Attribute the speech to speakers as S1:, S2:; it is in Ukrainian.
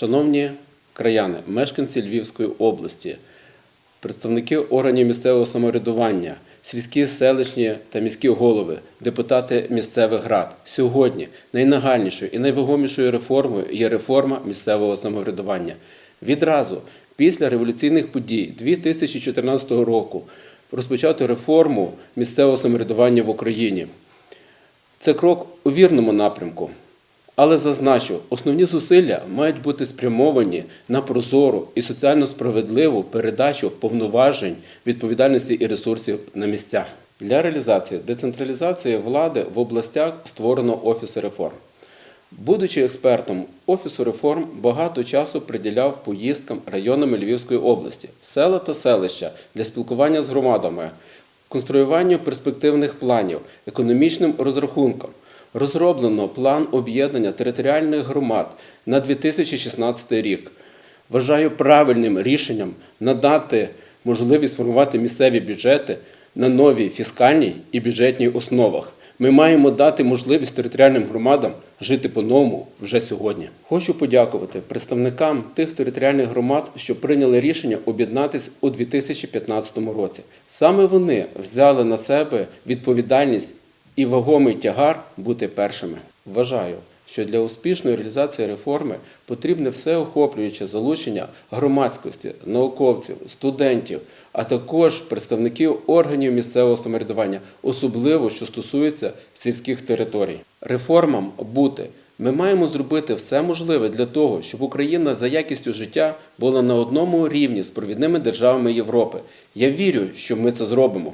S1: Шановні краяни, мешканці Львівської області, представники органів місцевого самоврядування, сільські, селищні та міські голови, депутати місцевих рад. Сьогодні найнагальнішою і найвагомішою реформою є реформа місцевого самоврядування. Відразу після революційних подій 2014 року розпочати реформу місцевого самоврядування в Україні. Це крок у вірному напрямку. Але зазначу, основні зусилля мають бути спрямовані на прозору і соціально справедливу передачу повноважень, відповідальності і ресурсів на місця. Для реалізації децентралізації влади в областях створено офіси реформ. Будучи експертом Офісу реформ, багато часу приділяв поїздкам районами Львівської області, села та селища для спілкування з громадами, конструюванню перспективних планів, економічним розрахункам. Розроблено план об'єднання територіальних громад на 2016 рік. Вважаю правильним рішенням надати можливість формувати місцеві бюджети на новій фіскальній і бюджетній основах. Ми маємо дати можливість територіальним громадам жити по-новому вже сьогодні. Хочу подякувати представникам тих територіальних громад, що прийняли рішення об'єднатись у 2015 році. Саме вони взяли на себе відповідальність і вагомий тягар бути першими. Вважаю, що для успішної реалізації реформи потрібне всеохоплююче залучення громадськості, науковців, студентів, а також представників органів місцевого самоврядування, особливо що стосується сільських територій. Реформам бути. Ми маємо зробити все можливе для того, щоб Україна за якістю життя була на одному рівні з провідними державами Європи. Я вірю, що ми це зробимо.